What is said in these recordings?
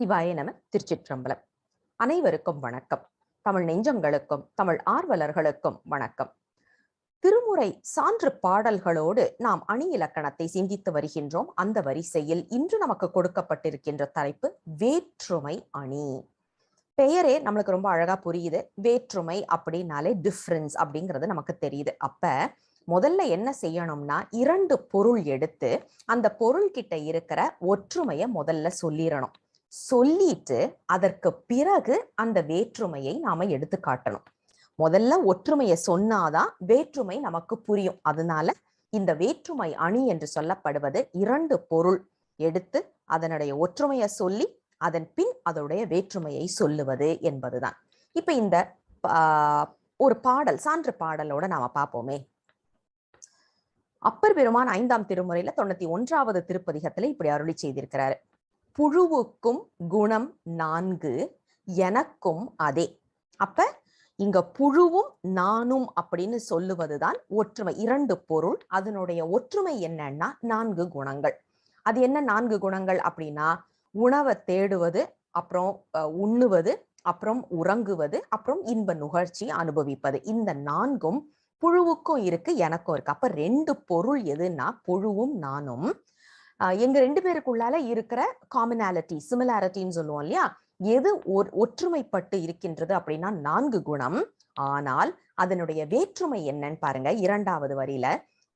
சிவாய நம திருச்சிற்றம்பலம். அனைவருக்கும் வணக்கம். தமிழ் நெஞ்சங்களுக்கும் தமிழ் ஆர்வலர்களுக்கும் வணக்கம். திருமுறை சான்று பாடல்களோடு நாம் அணி இலக்கணத்தை சிந்தித்து வருகின்றோம். அந்த வரிசையில் இன்று நமக்கு கொடுக்கப்பட்டிருக்கின்ற தலைப்பு வேற்றுமை அணி. பெயரே நம்மளுக்கு ரொம்ப அழகா புரியுது. வேற்றுமை அப்படின்னாலே டிஃப்ரென்ஸ் அப்படிங்கிறது நமக்கு தெரியுது. அப்ப முதல்ல என்ன செய்யணும்னா இரண்டு பொருள் எடுத்து அந்த பொருள் கிட்ட இருக்கிற ஒற்றுமையை முதல்ல சொல்லிடணும். சொல்லிட்டு அதற்கு பிறகு அந்த வேற்றுமையை நாம எடுத்து காட்டணும். முதல்ல ஒற்றுமையை சொன்னாதான் வேற்றுமை நமக்கு புரியும். அதனால இந்த வேற்றுமை அணி என்று சொல்லப்படுவது இரண்டு பொருள். எடுத்து அதனுடைய ஒற்றுமையை சொல்லி அதன் பின் அதனுடைய வேற்றுமையை சொல்லுவது என்பதுதான். இப்ப இந்த ஒரு பாடல் சான்று பாடலோட நாம பார்ப்போமே. அப்பர் பெருமான் ஐந்தாம் திருமுறையில தொண்ணூத்தி ஒன்றாவது திருப்பதிகத்துல இப்படி அருளி செய்திருக்கிறாரு. புழுவுக்கும் குணம் நான்கு எனக்கும் அதே. அப்ப இங்க புழுவும் நானும் அப்படின்னு சொல்லுவதுதான் ஒற்றுமை. இரண்டு பொருள். அதனுடைய ஒற்றுமை என்னன்னா நான்கு குணங்கள். அது என்ன நான்கு குணங்கள் அப்படின்னா உணவை தேடுவது அப்புறம் உண்ணுவது அப்புறம் உறங்குவது அப்புறம் இன்ப நுகர்ச்சி அனுபவிப்பது. இந்த நான்கும் புழுவுக்கும் இருக்கு எனக்கும் இருக்கு. அப்ப ரெண்டு பொருள் எதுன்னா புழுவும் நானும் எங்க ரெண்டு பேருக்குள்ளால இருக்கிற காமனாலிட்டி சிமிலாரிட்டின்னு சொல்லுவோம் இல்லையா? எது ஒற்றுமைப்பட்டு இருக்கின்றது அப்படின்னா நான்கு குணம். ஆனால் அதனுடைய வேற்றுமை என்னன்னு பாருங்க இரண்டாவது வரியில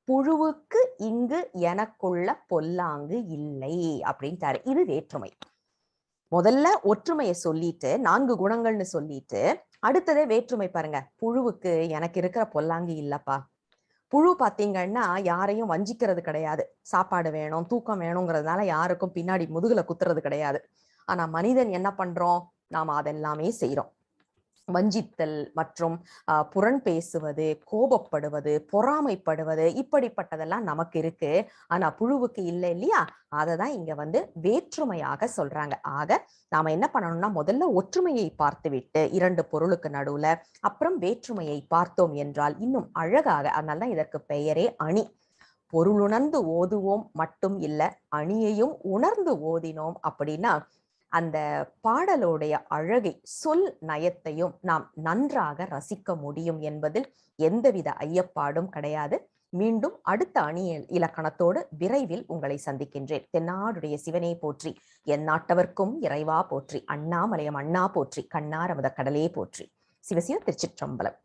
புழுவுக்கு இங்கு எனக்குள்ள பொல்லாங்கு இல்லை அப்படின்ட்டாரு இது வேற்றுமை. முதல்ல ஒற்றுமையை சொல்லிட்டு நான்கு குணங்கள்னு சொல்லிட்டு அடுத்ததே வேற்றுமை பாருங்க புழுவுக்கு எனக்கு இருக்கிற பொல்லாங்கு இல்லப்பா புழு பார்த்தீங்கன்னா யாரையும் வஞ்சிக்கிறது கிடையாது. சாப்பாடு வேணும் தூக்கம் வேணுங்கிறதுனால யாருக்கும் பின்னாடி முதுகுல குத்துறது கிடையாது. ஆனா மனிதன் என்ன பண்றோம்? நாம அதெல்லாமே செய்யறோம் வஞ்சித்தல் மற்றும் புறன் பேசுவது கோபப்படுவது பொறாமைப்படுவது இப்படிப்பட்டதெல்லாம் நமக்கு இருக்கு. ஆனா புழுவுக்கு இல்லை இல்லையா? அதை தான் இங்க வந்து வேற்றுமையாக சொல்றாங்க. ஆக நாம என்ன பண்ணணும்னா முதல்ல ஒற்றுமையை பார்த்து விட்டு இரண்டு பொருளுக்கு நடுவுல அப்புறம் வேற்றுமையை பார்த்தோம் என்றால் இன்னும் அழகாக அதனால்தான் இதற்கு பெயரே அணி. பொருளுணர்ந்து ஓதுவோம் மட்டும் இல்ல அணியையும் உணர்ந்து ஓதினோம் அப்படின்னா அந்த பாடலோடைய அழகை சொல் நயத்தையும் நாம் நன்றாக ரசிக்க முடியும் என்பதில் எந்தவித ஐயப்பாடும் கிடையாது. மீண்டும் அடுத்த அணி இலக்கணத்தோடு விரைவில் உங்களை சந்திக்கின்றேன். தென்னாடுடைய சிவனே போற்றி என் நாட்டவர்க்கும் இறைவா போற்றி அண்ணாமலையம் அண்ணா போற்றி கண்ணாரமத கடலே போற்றி. சிவசிவ திருச்சிற்றம்பலம்.